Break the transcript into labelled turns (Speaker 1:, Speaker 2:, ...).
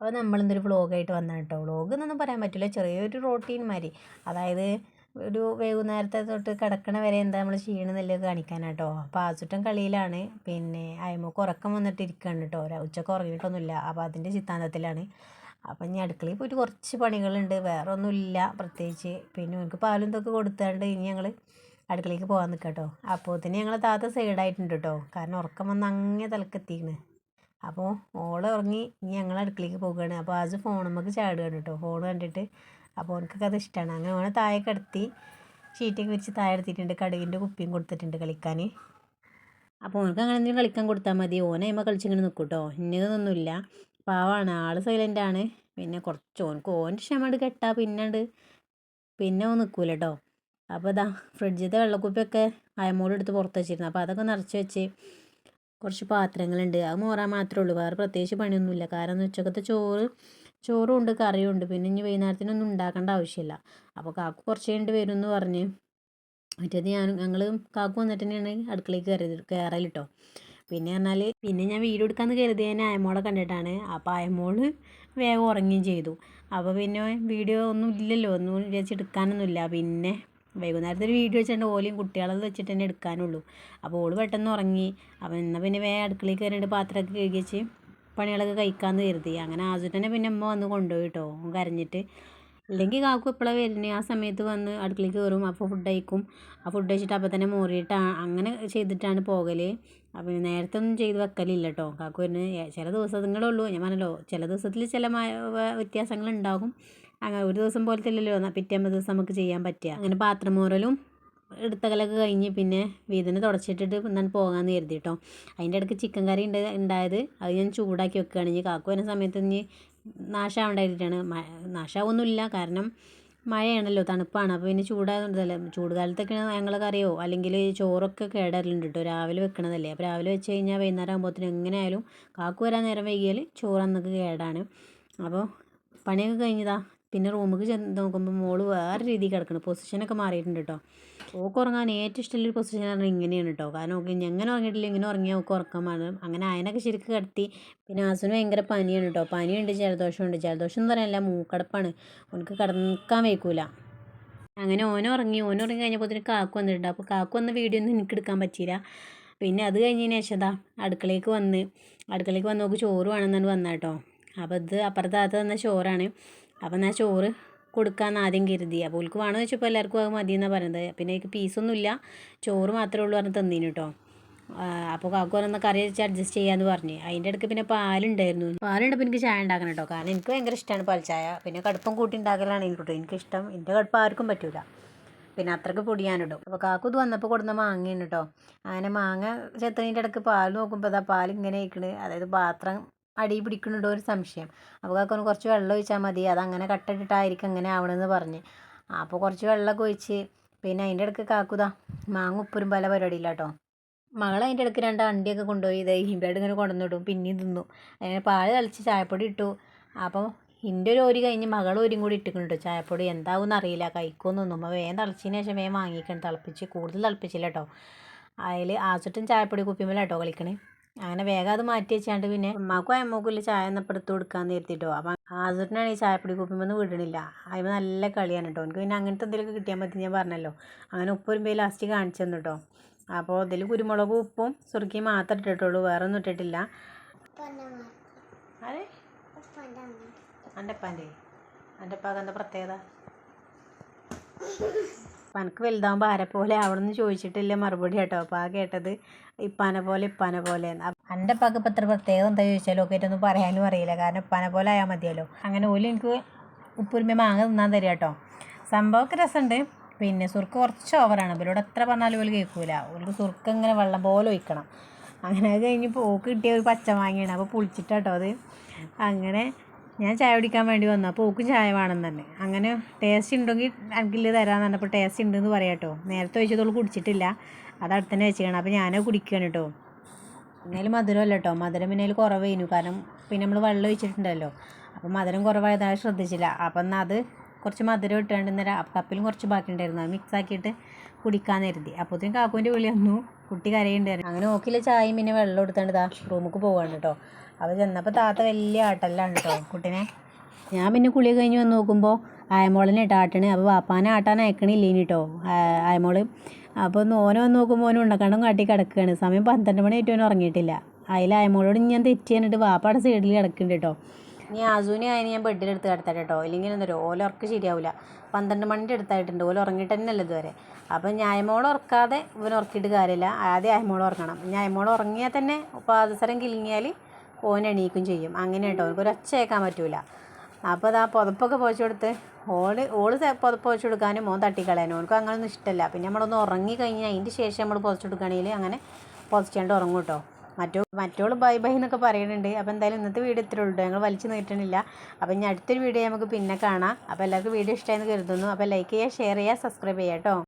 Speaker 1: അപ്പോൾ നമ്മളിന്നൊരു വ്ളോഗായിട്ട് വന്നതാണ് കേട്ടോ വ്ളോഗ് എന്നൊന്നും പറയാൻ പറ്റില്ല. ചെറിയൊരു റോട്ടീൻ മാതിരി. അതായത് ഒരു വൈകുന്നേരത്തെ തൊട്ട് കിടക്കണ വരെ എന്താ നമ്മൾ ചെയ്യണമെന്നുള്ളത് കാണിക്കാനാട്ടോ. അപ്പോൾ ആസുട്ടൻ കളിയിലാണ്. പിന്നെ അയമോക്ക് ഉറക്കം വന്നിട്ട് ഇരിക്കുകയാണ് കേട്ടോ ഉച്ചയ്ക്ക് ഉറങ്ങിയിട്ടൊന്നുമില്ല അപ്പോൾ അതിന്റെ സിദ്ധാന്തത്തിലാണ്. അപ്പം ഇനി അടുക്കളയിൽ പോയിട്ട് കുറച്ച് പണികളുണ്ട്. വേറെ ഒന്നുമില്ല പ്രത്യേകിച്ച് പിന്നെ എനിക്ക് പാലും ഇതൊക്കെ കൊടുത്താണ്ട് ഇനി ഞങ്ങൾ അടുക്കളയിലേക്ക് പോകാൻ നിൽക്കാം കേട്ടോ അപ്പോൾ തന്നെ ഞങ്ങൾ താത്ത സൈഡായിട്ടുണ്ട് കേട്ടോ കാരണം ഉറക്കം വന്ന് അങ്ങേ തലക്കെത്തിക്കണ് അപ്പോൾ ഓൾ ഉറങ്ങി ഇനി ഞങ്ങൾ അടുക്കളയ്ക്ക് പോകുകയാണ് അപ്പോൾ ആസ് ഫോൺ നമുക്ക് ചാടുകയാണ് കേട്ടോ ഫോൺ കണ്ടിട്ട് അപ്പോൾ ഓനക്കൊക്കെ അത് ഇഷ്ടമാണ് അങ്ങനെ ഓനെ താഴെ കിടത്തി ഷീറ്റൊക്കെ വിരിച്ച് താഴെ എടുത്തിട്ടുണ്ട്. കടുകിന്റെ കുപ്പിയും കൊടുത്തിട്ടുണ്ട് കളിക്കാൻ അപ്പോൾ ഓനക്ക് അങ്ങനെ എന്തെങ്കിലും കളിക്കാൻ കൊടുത്താൽ മതി. ഓനെ അമ്മ കളിച്ചിങ്ങനെ നിൽക്കും കേട്ടോ ഇന്നതൊന്നുമില്ല. പാവാണ്. ആൾ സൈലന്റ് ആണ്. പിന്നെ കുറച്ച് ഓനക്ക് ഓന്റെ ക്ഷമ കെട്ടാ. പിന്നണ്ട് പിന്നെ ഓൻ നിൽക്കൂല കേട്ടോ അപ്പോൾ ഇതാ ഫ്രിഡ്ജിലത്തെ വെള്ളക്കുപ്പിയൊക്കെ അയമോട് എടുത്ത് പുറത്ത് വെച്ചിരുന്നു. അപ്പോൾ അതൊക്കെ നിറച്ച് വെച്ച് കുറച്ച് പാത്രങ്ങളുണ്ട്. അത് മോറാൻ മാത്രമേ ഉള്ളൂ. വേറെ പ്രത്യേകിച്ച് പണിയൊന്നുമില്ല. കാരണം ഉച്ചക്കത്തെ ചോറ് ചോറും ഉണ്ട് കറിയും ഉണ്ട് പിന്നെ ഇനി വൈകുന്നേരത്തിനൊന്നും ഉണ്ടാക്കേണ്ട ആവശ്യമില്ല. അപ്പോൾ കാക്കു കുറച്ച് കഴിഞ്ഞിട്ട് വരും എന്ന് പറഞ്ഞ് മറ്റേത് ഞാൻ ഞങ്ങൾ കാക്കു വന്നിട്ട് തന്നെയാണ് അടുക്കളയിൽ കയറി കയറൽ കേട്ടോ പിന്നെ പറഞ്ഞാൽ പിന്നെ ഞാൻ വീഡിയോ എടുക്കാമെന്ന് കരുതി ഞാൻ അയമോളെ കണ്ടിട്ടാണ്. അപ്പോൾ അയമോൾ വേഗം ഉറങ്ങുകയും ചെയ്തു. അപ്പോൾ പിന്നെ വീഡിയോ ഒന്നും ഇല്ലല്ലോ. ഒന്നും വിചാരിച്ച് എടുക്കാനൊന്നുമില്ല. പിന്നെ വൈകുന്നേരത്തെ ഒരു വീഡിയോ വെച്ചിട്ട് ഓലിയും കുട്ടികളത് വെച്ചിട്ട് തന്നെ എടുക്കാനുള്ളൂ. അപ്പോൾ ഓൾ പെട്ടെന്ന് ഉറങ്ങി. അപ്പോൾ എന്നാൽ പിന്നെ വേറെ അടുക്കളയിൽ കയറിയിട്ട് പാത്രമൊക്കെ കഴുകിച്ച് പണികളൊക്കെ കഴിക്കാമെന്ന് കരുതി. അങ്ങനെ ആസുട്ടനെ പിന്നെ അമ്മ വന്ന് കൊണ്ടുപോയി കേട്ടോ. കരഞ്ഞിട്ട്. ഇല്ലെങ്കിൽ കാക്കു എപ്പോഴാണ് വരുന്നത് ആ സമയത്ത് വന്ന് അടുക്കളയിൽ കയറും. അപ്പോൾ ഫുഡ് കഴിക്കും. ആ ഫുഡ് കഴിച്ചിട്ട് അപ്പോൾ തന്നെ മോറിയിട്ട് അങ്ങനെ ചെയ്തിട്ടാണ് പോകൽ അപ്പോൾ നേരത്തെ ഒന്നും ചെയ്ത് വെക്കലില്ല കേട്ടോ. കാക്കു വരുന്നത് ചില ദിവസങ്ങളേ ഉള്ളൂ. ഞാൻ പറഞ്ഞല്ലോ ചില ദിവസത്തിൽ ചില വ്യത്യാസങ്ങൾ ഉണ്ടാകും. അങ്ങനെ ഒരു ദിവസം പോലത്തെ അല്ലല്ലോ പിറ്റേമ്പത് ദിവസം നമുക്ക് ചെയ്യാൻ പറ്റുക. അങ്ങനെ പാത്രം മോറലും എടുത്തകലൊക്കെ കഴിഞ്ഞ് പിന്നെ വീതിന് തുടച്ചിട്ടിട്ട് എന്നാൽ പോകാമെന്ന് കരുതി കേട്ടോ അതിന്റെ ഇടയ്ക്ക് ചിക്കൻ കറി ഉണ്ട് ഉണ്ടായത്. അത് ഞാൻ ചൂടാക്കി വെക്കുകയാണ്. ഇനി കാക്കു വരുന്ന സമയത്ത് ഇനി നാശാവണ്ടായിട്ടാണ് നാശാവൊന്നുമില്ല. കാരണം മഴയാണല്ലോ തണുപ്പാണ്. അപ്പോൾ പിന്നെ ചൂടാകുന്നതല്ല ചൂട് കാലത്തൊക്കെ ഞങ്ങൾ കറിയോ അല്ലെങ്കിൽ ചോറൊക്കെ കേടാറുണ്ട് കേട്ടോ രാവിലെ വെക്കണതല്ലേ. അപ്പോൾ രാവിലെ വെച്ച് കഴിഞ്ഞാൽ വൈകുന്നേരം ആകുമ്പോഴത്തേനും എങ്ങനെയായാലും കാക്കു വരാൻ നേരം വൈകിയാൽ ചോറ് അന്നൊക്കെ കേടാണ്. അപ്പോൾ പണിയൊക്കെ കഴിഞ്ഞതാ? പിന്നെ റൂമിലേക്ക് ചെന്ന് നോക്കുമ്പോൾ മോൾ വേറെ രീതിയിൽ കിടക്കണം. പൊസിഷനൊക്കെ മാറിയിട്ടുണ്ട് കേട്ടോ ഓക്ക് ഉറങ്ങാൻ ഏറ്റവും ഇഷ്ടമുള്ളൊരു പൊസിഷൻ പറഞ്ഞാൽ ഇങ്ങനെയാണ് കേട്ടോ കാരണം ഓക്കെ എങ്ങനെ ഉറങ്ങിയിട്ടില്ല ഇങ്ങനെ ഉറങ്ങിയാൽ ഓക്ക് ഉറക്കാൻ മാറും അങ്ങനെ അയനൊക്കെ ശരിക്ക് കിടത്തി. പിന്നെ ആസുന് ഭയങ്കര പനിയാണ് കേട്ടോ പനിയുണ്ട് ജലദോഷമുണ്ട്. ജലദോഷം എന്ന് പറയാനല്ല മൂക്കടപ്പാണ്. ഓനക്ക് കിടക്കാൻ വയ്ക്കൂല. അങ്ങനെ ഓനുറങ്ങി ഉറങ്ങി. ഓനും ഉറങ്ങി കഴിഞ്ഞപ്പോൾ കാക്കു വന്നിട്ടുണ്ട്. അപ്പോൾ കാക്കു വന്ന വീഡിയോ ഒന്നും എനിക്ക് എടുക്കാൻ പറ്റിയില്ല. പിന്നെ അത് കഴിഞ്ഞതിന് ശേഷം അടുക്കളയ്ക്ക് വന്ന്. അടുക്കളയ്ക്ക് വന്ന് നോക്ക് ചോറ് വേണമെന്നാണ് വന്നാട്ടോ അപ്പോൾ ഇത് അപ്പുറത്താത്ത വന്ന തന്ന ചോറാണ്. അപ്പം എന്നാൽ ചോറ് കൊടുക്കാമെന്ന് ആദ്യം കരുതി. അപ്പോൾ ഓൾക്ക് വേണമെന്ന് വെച്ചപ്പോൾ എല്ലാവർക്കും അത് മതി എന്നാണ് പറയുന്നത് പിന്നെ എനിക്ക് പീസൊന്നുമില്ല ചോറ് മാത്രമേ ഉള്ളൂ പറഞ്ഞ് തന്നീന് കേട്ടോ അപ്പോൾ കാക്കു പറഞ്ഞ കറി വെച്ച് അഡ്ജസ്റ്റ് ചെയ്യാമെന്ന് പറഞ്ഞ്. അതിന്റെ ഇടയ്ക്ക് പിന്നെ പാലുണ്ടായിരുന്നു. പാലുണ്ടപ്പോൾ എനിക്ക് ചായ ഉണ്ടാക്കണം കേട്ടോ കാരണം എനിക്ക് ഭയങ്കര ഇഷ്ടമാണ് പാൽച്ചായ പിന്നെ കടുപ്പം കൂട്ടി ഉണ്ടാക്കലാണ് എനിക്ക് എനിക്കിഷ്ടം എന്റെ കടുപ്പം ആർക്കും പറ്റൂല. പിന്നെ അത്രയ്ക്ക് പൊടിയാനിടും അപ്പോൾ കാക്കു ഇത് വന്നപ്പോൾ കൊടുന്ന മാങ്ങയാണ് കേട്ടോ അങ്ങനെ മാങ്ങ ചെത്തതിന്റെ ഇടയ്ക്ക് പാൽ നോക്കുമ്പോൾ അതാ പാൽ ഇങ്ങനെ ഇരിക്കണ് അതായത് പാത്രം അടി പിടിക്കുന്നുണ്ടോ ഒരു സംശയം. അപ്പോൾ കാക്കൊന്ന് കുറച്ച് വെള്ളം ഒഴിച്ചാൽ മതി. അതങ്ങനെ കട്ടിട്ടിട്ടായിരിക്കും അങ്ങനെ ആവണമെന്ന് പറഞ്ഞ്. അപ്പോൾ കുറച്ച് വെള്ളമൊക്കെ ഒഴിച്ച് പിന്നെ അതിന്റെ ഇടയ്ക്ക് കാക്കുതാ മാങ്ങ ഉപ്പുരും പല പരിപാടിയില്ല കേട്ടോ മകൾ അതിന്റെ ഇടയ്ക്ക് രണ്ട് അണ്ടിയൊക്കെ കൊണ്ടുപോയി ഇത് ഹിമ്പേട് ഇങ്ങനെ കൊണ്ടുവന്നിടും. പിന്നെയും തിന്നു. അങ്ങനെ പാൽ തളിച്ച് ചായപ്പൊടി ഇട്ടു. അപ്പോൾ എന്റെ ഒരു ഓരി കഴിഞ്ഞ് മകൾ ഒരും കൂടി ഇട്ടിട്ടുണ്ട് ചായപ്പൊടി. എന്താവും അറിയില്ല. കഴിക്കുമെന്നൊന്നും അപ്പോൾ വേഗം തളിച്ചതിന് ശേഷം വേഗം വാങ്ങിക്കണം. തിളപ്പിച്ച് കൂടുതൽ തിളപ്പിച്ചില്ല കേട്ടോ അതിൽ ആസിട്ടും ചായപ്പൊടി കുപ്പിമേലാട്ടോ കളിക്കണേ. അങ്ങനെ വേഗം അത് മാറ്റി വെച്ചാണ്ട് പിന്നെ ഉമ്മാക്കും അമ്മക്കും ഇല്ല ചായ എന്നപ്പോൾ എടുത്ത് കൊടുക്കാന്ന് കരുതിട്ടോ. അപ്പം ഹാസുറിനാണ് ഈ ചായപ്പൊടി കുപ്പിമൊന്നും വിടണില്ല. അതിന് നല്ല കളിയാണ് കേട്ടോ എനിക്ക് പിന്നെ അങ്ങനത്തെ എന്തെങ്കിലുമൊക്കെ കിട്ടിയാൽ മതി ഞാൻ പറഞ്ഞല്ലോ. അങ്ങനെ ഉപ്പ് വരുമ്പോൾ ലാസ്റ്റ് കാണിച്ചു തന്നു കേട്ടോ അപ്പോൾ ഇതിൽ കുരുമുളകും ഉപ്പും സുറുക്കിയും മാത്രം ഇട്ടിട്ടുള്ളൂ. വേറെ ഒന്നും ഇട്ടിട്ടില്ല. അതെ? എന്റെ അപ്പാന്റെ എന്റെ അപ്പാക്ക് എന്താ പ്രത്യേകത? അപ്പം എനിക്ക് പോലെ അവിടെ നിന്ന് ചോദിച്ചിട്ടില്ല മറുപടി കേട്ടോ. അപ്പോൾ ആ കേട്ടത് ഇപ്പാനെ പോലെ ഇപ്പാനെ പോലെ എന്റെ അപ്പാക്ക് ഇപ്പം എത്ര പ്രത്യേകം എന്താ ചോദിച്ചാലോ ഒക്കെ ഒന്നും പറയാനും അറിയില്ല. കാരണം ഇപ്പാനെ പോലെ ആയാൽ മതിയല്ലോ. അങ്ങനെ ഓൽ എനിക്ക് ഉപ്പുരുമ മാങ്ങ തിന്നാൻ തരിക കേട്ടോ. സംഭവമൊക്കെ രസമുണ്ട്. പിന്നെ സുർക്ക് കുറച്ച് ഓവറാണ് ഇവരോട് എത്ര പറഞ്ഞാലും ഓൽ കേൾക്കൂല. ഓർക്ക് സുർക്ക് ഇങ്ങനെ വെള്ളം പോലെ ഒഴിക്കണം. അങ്ങനെ അത് കഴിഞ്ഞ് പോക്ക് കിട്ടിയ ഒരു പച്ച മാങ്ങയാണ് അപ്പോൾ പുളിച്ചിട്ടാട്ടോ അത്. അങ്ങനെ ഞാൻ ചായ കുടിക്കാൻ വേണ്ടി വന്നു. അപ്പോൾ ഓക്കും ചായ വേണം തന്നെ. അങ്ങനെ ടേസ്റ്റ് ഉണ്ടെങ്കിൽ എനിക്കില്ല തരാമെന്ന് പറഞ്ഞപ്പോൾ ടേസ്റ്റ് ഉണ്ടെന്ന് പറയാം കേട്ടോ നേരത്തെ ഒഴിച്ചതോളൂ കുടിച്ചിട്ടില്ല. അത് അടുത്ത് തന്നെ വെച്ചിരിക്കണം അപ്പോൾ ഞാനത് കുടിക്കുകയാണ് കേട്ടോ എന്നാലും മധുരമല്ല കേട്ടോ മധുരം പിന്നെ അതിൽ കുറവായിരുന്നു കാരണം പിന്നെ നമ്മൾ വെള്ളം ഒഴിച്ചിട്ടുണ്ടല്ലോ. അപ്പോൾ മധുരം കുറവായതായി ശ്രദ്ധിച്ചില്ല. അപ്പം എന്നാൽ അത് കുറച്ച് മധുരം ഇട്ടുകൊണ്ട് കപ്പിലും കുറച്ച് ബാക്കി ഉണ്ടായിരുന്നു അത് മിക്സ് ആക്കിയിട്ട് കുടിക്കാൻ കരുതി അപ്പോഴത്തേക്കും കാക്കുവിന്റെ വിളി വന്നു. കുട്ടി കരയുണ്ടായിരുന്നു അങ്ങനെ നോക്കിയില്ല ചായയും പിന്നെ വെള്ളം എടുത്താണ്ട് ഇതാ റൂമിലേക്ക് പോവാണ് കേട്ടോ അപ്പോൾ ചെന്നപ്പോൾ താത്ത വലിയ ആട്ടല്ലാണ് കേട്ടോ കുട്ടീനെ ഞാൻ പിന്നെ കുളി കഴിഞ്ഞ് വന്ന് നോക്കുമ്പോൾ ആയമോളിനെ ഇട്ട് ആട്ടണ്. അപ്പോൾ വാപ്പാനെ ആട്ടാൻ അയക്കണില്ലേനി കേട്ടോ ആയമോൾ. അപ്പോൾ ഒന്ന് ഓനെ വന്ന് നോക്കുമ്പോൾ ഓനെ ഉണ്ടക്കണ്ടും കാട്ടി കിടക്കുകയാണ് സമയം പന്ത്രണ്ട് മണി ആയിട്ട് ഓൻ ഉറങ്ങിയിട്ടില്ല. അതിൽ ആയമോളോട് ഞാൻ തെറ്റി എന്നിട്ട് വാപ്പാടെ സൈഡിൽ കിടക്കുന്നുണ്ട് കേട്ടോ ഇനി ആസുവിനെ അതിന് ഞാൻ ബെഡിലെടുത്ത് കിടത്തട്ടെ കേട്ടോ ഇല്ലെങ്കിൽ എന്താ പറയുക ഓല ഉറക്ക് ശരിയാവില്ല പന്ത്രണ്ട് മണിന്റെ അടുത്തായിട്ടുണ്ട് ഓല ഉറങ്ങിയിട്ട് തന്നെയല്ല ഇതുവരെ. അപ്പം ഞായമോൾ ഉറക്കാതെ ഇവൻ ഉറക്കിയിട്ട് കാര്യമില്ല. ആദ്യം അയമോൾ ഉറങ്ങണം. ഞായമോൾ ഉറങ്ങിയാൽ തന്നെ പാദസരം കിളിങ്ങിയാൽ ഓൻ എണീക്കും ചെയ്യും. അങ്ങനെ കേട്ടോ ഒരു ഒച്ച കേൾക്കാൻ പറ്റൂല. അപ്പോൾ അതാ പുതപ്പൊക്കെ പോച്ചു കൊടുത്ത് ഓൾ ഓൾ പുതപ്പ് പോച്ചു കൊടുക്കാനും മോൻ തട്ടിക്കളയാനും ഓനക്ക് അങ്ങനെയൊന്നും ഇഷ്ടമല്ല പിന്നെ നമ്മളൊന്ന് ഉറങ്ങി കഴിഞ്ഞാൽ അതിന്റെ ശേഷം നമ്മൾ പുതച്ചു കൊടുക്കുകയാണെങ്കിൽ അങ്ങനെ പുതച്ചുകൊണ്ട് ഉറങ്ങും കേട്ടോ മറ്റോ മറ്റോൾ ബൈ ബൈ എന്നൊക്കെ പറയുന്നുണ്ട് അപ്പോൾ എന്തായാലും ഇന്നത്തെ വീഡിയോ ഇത്രേ ഉള്ളൂ. ഞങ്ങൾ വലിച്ചു നീട്ടണില്ല. അപ്പോൾ ഇനി അടുത്തൊരു വീഡിയോ നമുക്ക് പിന്നെ കാണാം. അപ്പോൾ എല്ലാവർക്കും വീഡിയോ ഇഷ്ടമായെന്ന് കരുതുന്നു. അപ്പോൾ ലൈക്ക് ചെയ്യുക ഷെയർ ചെയ്യുക സബ്സ്ക്രൈബ് ചെയ്യുക കേട്ടോ.